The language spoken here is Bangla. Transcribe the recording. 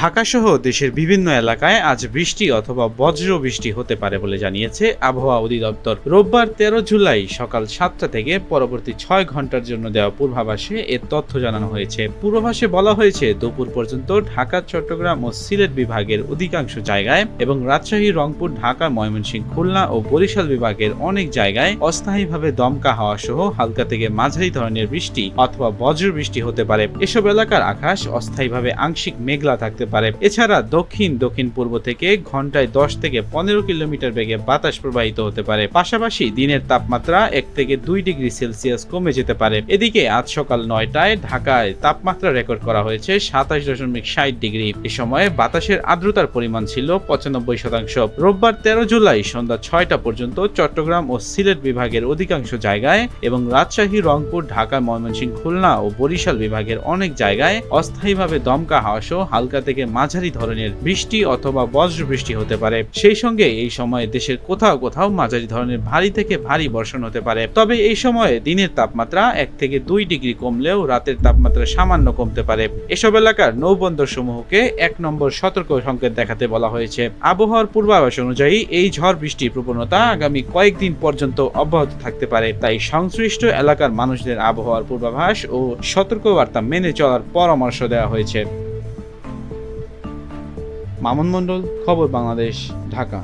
ঢাকাসহ দেশের বিভিন্ন এলাকায় আজ বৃষ্টি অথবা বজ্র বৃষ্টি হতে পারে বলে জানিয়েছে আবহাওয়া অধিদপ্তর। রোববার তেরো জুলাই সকাল সাতটা থেকে পরবর্তী ছয় ঘণ্টার জন্য দেওয়া পূর্বাভাসে এর তথ্য জানানো হয়েছে। পূর্বাভাসে বলা হয়েছে, দুপুর পর্যন্ত ঢাকা, চট্টগ্রাম ও সিলেট বিভাগের অধিকাংশ জায়গায় এবং রাজশাহী, রংপুর, ঢাকা, ময়মনসিংহ, খুলনা ও বরিশাল বিভাগের অনেক জায়গায় অস্থায়ীভাবে দমকা হাওয়া সহ হালকা থেকে মাঝারি ধরনের বৃষ্টি অথবা বজ্র বৃষ্টি হতে পারে। এসব এলাকার আকাশ অস্থায়ীভাবে আংশিক মেঘলা থাকতে পারে। এছাড়া দক্ষিণ দক্ষিণ পূর্ব থেকে ঘন্টায় দশ থেকে পনেরো কিলোমিটার বেগে বাতাস প্রবাহিত হতে পারে। পাশাপাশি দিনের তাপমাত্রা এক থেকে দুই ডিগ্রি সেলসিয়াস কমে যেতে পারে। এদিকে আজ সকাল নয়টায় ঢাকায় তাপমাত্রা রেকর্ড করা হয়েছে সাতাশ দশমিক ষাট ডিগ্রি। এ সময় বাতাসের আর্দ্রতার পরিমাণ ছিল পঁচানব্বই শতাংশ। রোববার তেরো জুলাই সন্ধ্যা ছয়টা পর্যন্ত চট্টগ্রাম ও সিলেট বিভাগের অধিকাংশ জায়গায় এবং রাজশাহী, রংপুর, ঢাকা, ময়মনসিংহ, খুলনা ও বরিশাল বিভাগের অনেক জায়গায় অস্থায়ীভাবে দমকা হাওয়া সহ হালকা থেকে মাঝারি ধরনের বৃষ্টি অথবা বজ্র বৃষ্টি হতে পারে। সেই সঙ্গে এই সময়ে দেশের কোথাও কোথাও মাঝারি ধরনের ভারী থেকে ভারী বর্ষণ হতে পারে। তবে এই সময়ে দিনের তাপমাত্রা এক থেকে দুই ডিগ্রি কমলেও রাতের তাপমাত্রা সামান্য কমতে পারে। এসব এলাকার নৌবন্দর সমূহকে এক নম্বর সতর্ক সংকেত দেখাতে বলা হয়েছে। আবহাওয়ার পূর্বাভাস অনুযায়ী এই ঝড় বৃষ্টির প্রবণতা আগামী কয়েকদিন পর্যন্ত অব্যাহত থাকতে পারে। তাই সংশ্লিষ্ট এলাকার মানুষদের আবহাওয়ার পূর্বাভাস ও সতর্কবার্তা মেনে চলার পরামর্শ দেওয়া হয়েছে। মামুন মণ্ডল খবর বাংলাদেশ ঢাকা।